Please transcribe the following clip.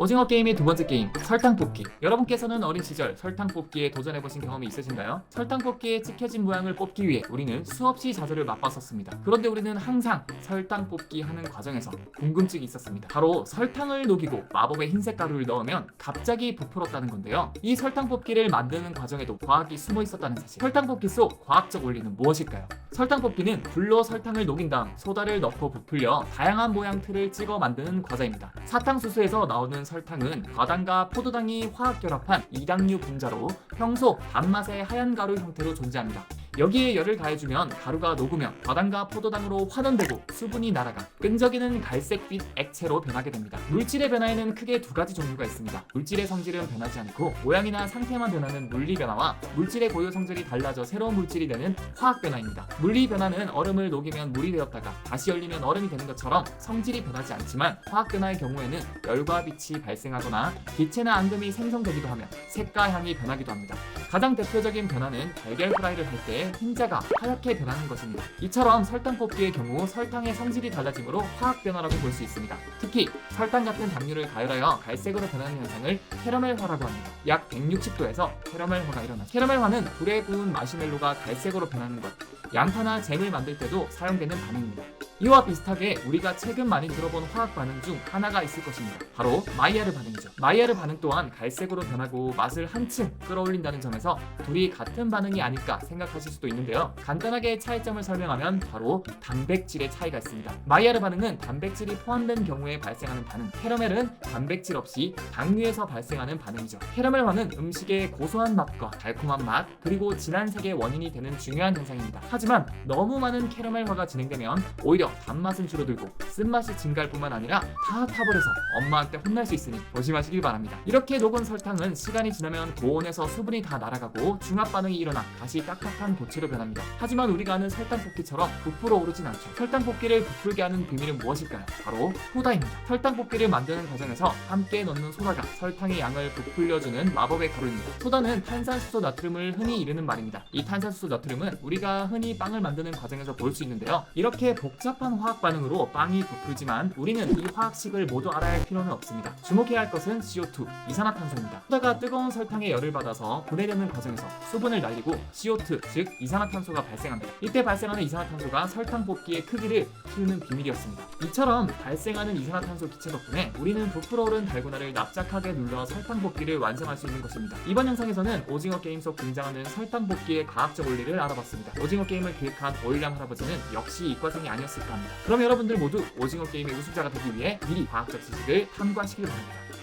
오징어 게임의 두 번째 게임 설탕 뽑기 여러분께서는 어린 시절 설탕 뽑기에 도전해보신 경험이 있으신가요? 설탕 뽑기에 찍혀진 모양을 뽑기 위해 우리는 수없이 자절을 맛봤었습니다 그런데 우리는 항상 설탕 뽑기 하는 과정에서 궁금증이 있었습니다 바로 설탕을 녹이고 마법의 흰색 가루를 넣으면 갑자기 부풀었다는 건데요 이 설탕 뽑기를 만드는 과정에도 과학이 숨어 있었다는 사실 설탕 뽑기 속 과학적 원리는 무엇일까요? 설탕 뽑기는 불로 설탕을 녹인 다음 소다를 넣고 부풀려 다양한 모양 틀을 찍어 만드는 과자입니다. 사탕수수에서 나오는 설탕은 과당과 포도당이 화학 결합한 이당류 분자로 평소 단맛의 하얀 가루 형태로 존재합니다. 여기에 열을 가해주면 가루가 녹으면 과당과 포도당으로 환원되고 수분이 날아가 끈적이는 갈색빛 액체로 변하게 됩니다. 물질의 변화에는 크게 두 가지 종류가 있습니다. 물질의 성질은 변하지 않고 모양이나 상태만 변하는 물리 변화와 물질의 고유 성질이 달라져 새로운 물질이 되는 화학 변화입니다. 물리 변화는 얼음을 녹이면 물이 되었다가 다시 열리면 얼음이 되는 것처럼 성질이 변하지 않지만 화학 변화의 경우에는 열과 빛이 발생하거나 기체나 앙금이 생성되기도 하며 색과 향이 변하기도 합니다. 가장 대표적인 변화는 달걀 프라이를 할 때 흰자가 하얗게 변하는 것입니다. 이처럼 설탕 뽑기의 경우 설탕의 성질이 달라지므로 화학 변화라고 볼 수 있습니다. 특히 설탕 같은 당류를 가열하여 갈색으로 변하는 현상을 캐러멜화라고 합니다. 약 160도에서 캐러멜화가 일어나. 캐러멜화는 불에 구운 마시멜로가 갈색으로 변하는 것. 양파나 잼을 만들 때도 사용되는 반응입니다. 이와 비슷하게 우리가 최근 많이 들어본 화학 반응 중 하나가 있을 것입니다. 바로 마이야르 반응이죠. 마이야르 반응 또한 갈색으로 변하고 맛을 한층 끌어올린다는 점에서 둘이 같은 반응이 아닐까 생각하실 수도 있는데요. 간단하게 차이점을 설명하면 바로 단백질의 차이가 있습니다. 마이야르 반응은 단백질이 포함된 경우에 발생하는 반응, 캐러멜은 단백질 없이 당류에서 발생하는 반응이죠. 캐러멜화는 음식의 고소한 맛과 달콤한 맛, 그리고 진한 색의 원인이 되는 중요한 현상입니다. 하지만 너무 많은 캐러멜화가 진행되면 오히려 단맛은 줄어들고 쓴맛이 증가할 뿐만 아니라 다 타버려서 엄마한테 혼날 수 있으니 조심하시길 바랍니다. 이렇게 녹은 설탕은 시간이 지나면 고온에서 수분이 다 날아가고 중합 반응이 일어나 다시 딱딱한 고체로 변합니다. 하지만 우리가 아는 설탕 볶기처럼 부풀어 오르진 않죠. 설탕 볶기를 부풀게 하는 비밀은 무엇일까요? 바로 소다입니다. 설탕 볶기를 만드는 과정에서 함께 넣는 소다가 설탕의 양을 부풀려주는 마법의 가루입니다. 소다는 탄산수소 나트륨을 흔히 이르는 말입니다. 이 탄산수소 나트륨은 우리가 흔히 빵을 만드는 과정에서 볼 수 있는데요. 이렇게 복잡 한 화학 반응으로 빵이 부풀지만 우리는 이 화학식을 모두 알아야 할 필요는 없습니다. 주목해야 할 것은 CO2, 이산화탄소입니다. 소다가 뜨거운 설탕에 열을 받아서 분해되는 과정에서 수분을 날리고 CO2, 즉 이산화탄소가 발생합니다. 이때 발생하는 이산화탄소가 설탕 뽑기의 크기를 키우는 비밀이었습니다. 이처럼 발생하는 이산화탄소 기체 덕분에 우리는 부풀어 오른 달고나를 납작하게 눌러 설탕 뽑기를 완성할 수 있는 것입니다. 이번 영상에서는 오징어 게임 속 등장하는 설탕 뽑기의 과학적 원리를 알아봤습니다. 오징어 게임을 기획한 오일량 할아버지는 역시 이과생이 아니었을 까 합니다. 그럼 여러분들 모두 오징어 게임의 우승자가 되기 위해 미리 과학적 지식을 탐구하시길 바랍니다.